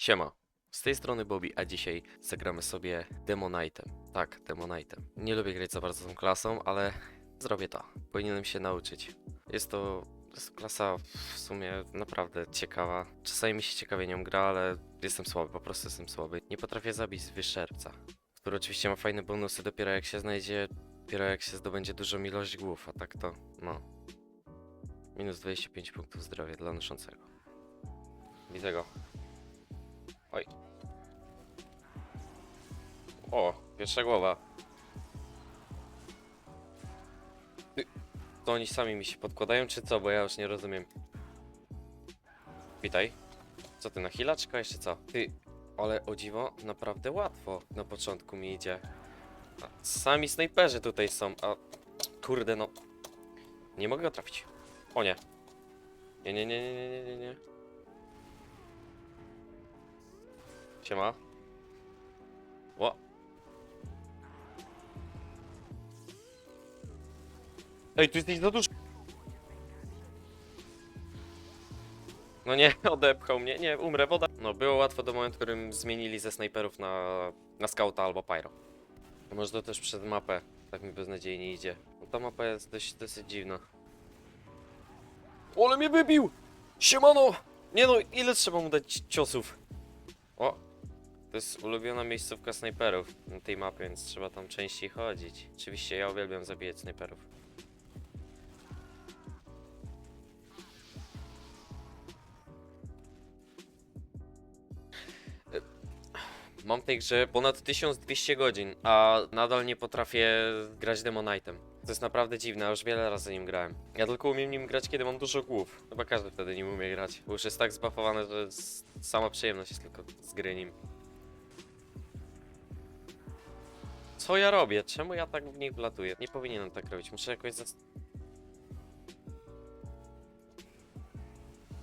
Siema. Z tej strony Bobby, a dzisiaj zagramy sobie Demonitem. Tak, Demonitem. Nie lubię grać za bardzo tą klasą, ale zrobię to. Powinienem się nauczyć. Jest to, klasa w sumie naprawdę ciekawa. Czasami mi się ciekawie nią gra, ale jestem słaby, po prostu jestem słaby. Nie potrafię zabić z wyszerbca, który oczywiście ma fajne bonusy dopiero jak się znajdzie, dopiero jak się zdobędzie dużą ilość głów, a tak to, no. Minus 25 punktów zdrowia dla noszącego. Widzę go. Oj. O, pierwsza głowa. To oni sami mi się podkładają, czy co? Bo ja już nie rozumiem. Witaj. Co ty, na hilaczka jeszcze co? Ty, ale o dziwo, naprawdę łatwo na początku mi idzie. A sami snajperzy tutaj są, a... Kurde, no... Nie mogę go trafić. O nie. Nie, nie, nie, nie, nie, nie, nie, Siema. Ło. Ej, tu jesteś za dużo. No nie, odepchał mnie. Nie, umrę, woda. No, było łatwo do momentu, w którym zmienili ze snajperów na, na scouta albo pyro. Może to też przed mapę. Tak mi beznadziejnie idzie. No, ta mapa jest dość, dosyć dziwna. Ole mnie wybił! Siemano! Nie no, ile trzeba mu dać ciosów? O, to jest ulubiona miejscówka snajperów na tej mapie, więc trzeba tam częściej chodzić. Oczywiście ja uwielbiam zabijać snajperów. E, Mam w tej grze ponad 1200 godzin, a nadal nie potrafię grać Demonitem. To jest naprawdę dziwne, już wiele razy nim grałem. Ja tylko umiem nim grać, kiedy mam dużo głów. Chyba każdy wtedy nim umie grać, bo już jest tak zbafowane, że sama przyjemność jest tylko z gry nim. Co ja robię? Czemu ja tak w nich wlatuję? Nie powinienem tak robić, muszę jakoś zas...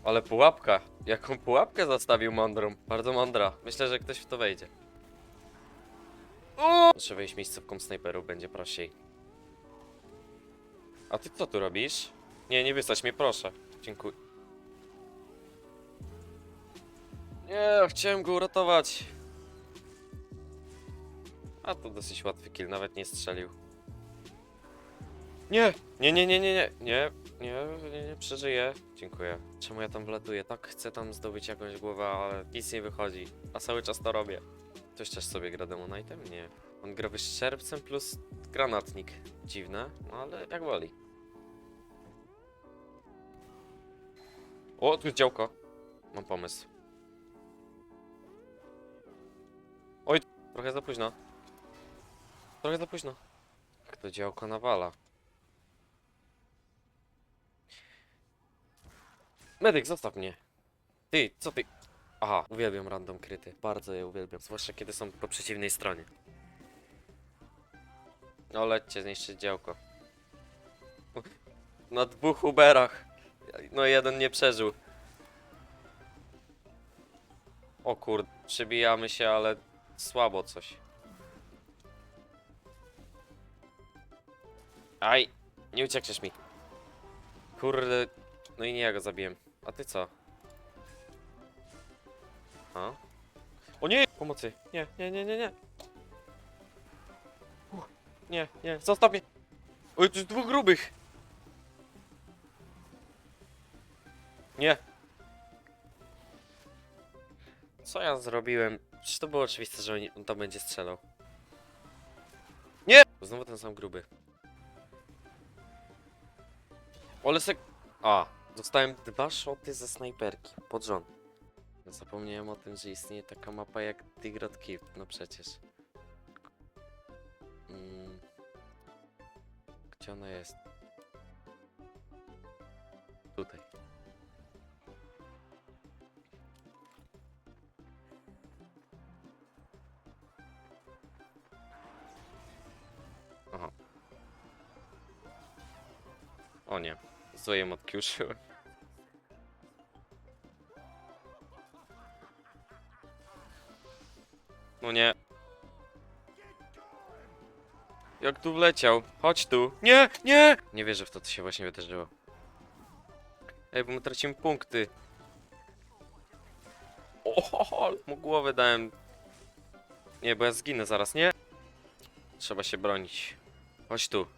Ale pułapka! Jaką pułapkę zastawił mądrą? Bardzo mądra. Myślę, że ktoś w to wejdzie. Muszę wejść miejscówką snajperów, będzie prościej. A ty co tu robisz? Nie, nie wystać mnie, proszę. Dziękuję. Nie, chciałem go uratować. A to dosyć łatwy kill, nawet nie strzelił. Nie! Nie, nie, nie, nie, nie, nie, nie, nie, nie, przeżyję. Dziękuję. Czemu ja tam wlatuję? Tak chcę tam zdobyć jakąś głowę, ale nic nie wychodzi. A cały czas to robię. Ktoś też sobie gra Demonitem? Nie. On gra wyszczerbcem plus granatnik. Dziwne, no ale jak woli. O, tu jest działko. Mam pomysł. Oj, trochę za późno. Trochę za późno. Jak to działko nawala. Medyk, zostaw mnie. Ty, co ty? Aha, uwielbiam random kryty. Bardzo je uwielbiam. Zwłaszcza kiedy są po przeciwnej stronie. No lećcie zniszczyć działko. Na dwóch Uberach. No jeden nie przeżył. O kurde, przybijamy się, ale słabo coś. Aj, nie uciekniesz mi. Kurde, no i nie ja go zabiłem. A ty co? A? O nie! Pomocy! Nie, nie, nie, nie, nie. Uff, Nie, nie, zostaw mnie! Oj, tu jest dwóch grubych! Nie! Co ja zrobiłem? Przecież to było oczywiste, że oni- on tam będzie strzelał. Nie! Znowu ten sam gruby. Ale sek... A, dostałem dwa szoty ze snajperki pod rząd. Zapomniałem o tym, że istnieje taka mapa jak Tigrot Keep, no przecież. Mm. Gdzie ona jest? Tutaj. Aha. O nie, złojem odkiuszyłem. No nie. Jak tu wleciał? Chodź tu. Nie, nie! Nie wierzę w to, co się właśnie wydarzyło. Ej, bo my tracimy punkty. O, mu głowę dałem. Nie, bo ja zginę zaraz, nie? Trzeba się bronić. Chodź tu.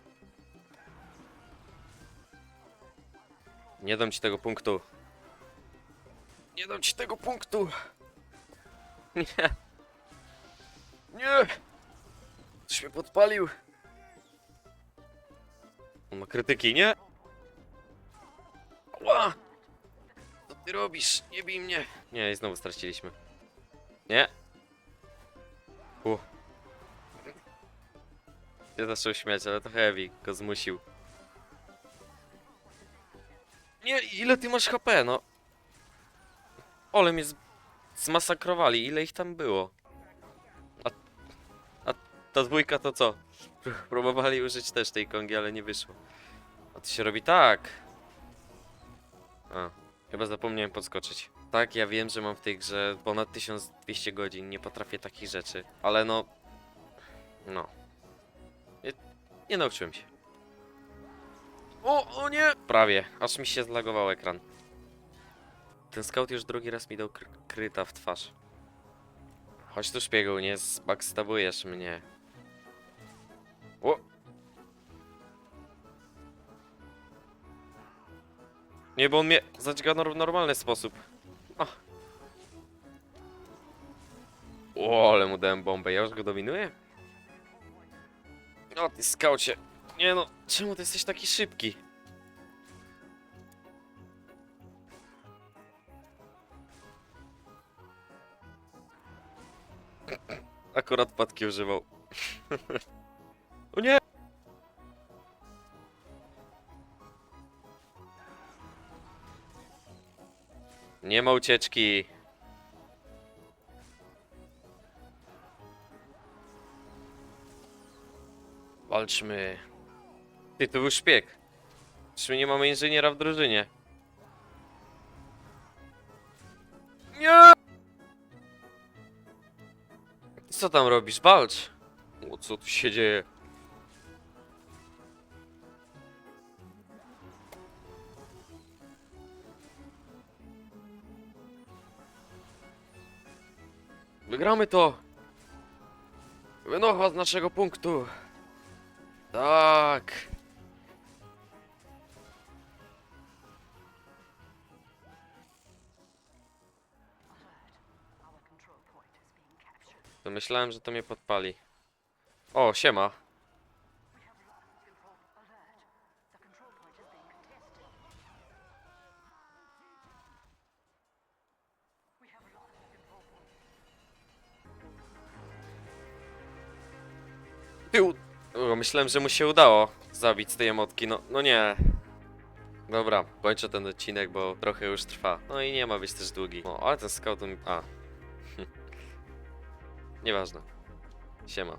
Nie dam ci tego punktu. Nie dam ci tego punktu. Nie. Nie. Coś mnie podpalił. On ma krytyki, nie? Ła! Co ty robisz? Nie bij mnie. Nie, i znowu straciliśmy. Nie. U. Nie zaczął śmiać, ale to heavy go zmusił. Nie, ile ty masz HP, no? Ole mnie z... zmasakrowali, ile ich tam było? A, a ta dwójka to co? Próbowali użyć też tej kongi, ale nie wyszło. A to się robi tak. A, chyba zapomniałem podskoczyć. Tak, ja wiem, że mam w tej grze ponad 1200 godzin, nie potrafię takich rzeczy, ale no... No. Nie, nie nauczyłem się. O, o nie! Prawie, aż mi się zlagował ekran. Ten scout już drugi raz mi dał kry kryta w twarz. Chodź tu szpiegu, nie zbackstabujesz mnie. O! Nie, bo on mnie zadźga w normalny sposób. O, ale mu dałem bombę, ja już go dominuję? O, ty skaucie. Nie no, czemu ty jesteś taki szybki? Akurat patki używał. o nie! Nie ma ucieczki. Walczmy. Ty, to był szpieg. Czy nie mamy inżyniera w drużynie? Nie! Co tam robisz? Walcz! O, co tu się dzieje? Wygramy to! Wynocha z naszego punktu! Tak! To myślałem, że to mnie podpali. O, siema. O, myślałem, że mu się udało zabić z tej emotki. No, no nie. Dobra, kończę ten odcinek, bo trochę już trwa. No i nie ma być też długi. O, ale ten scout... A. Nieważne. Siema.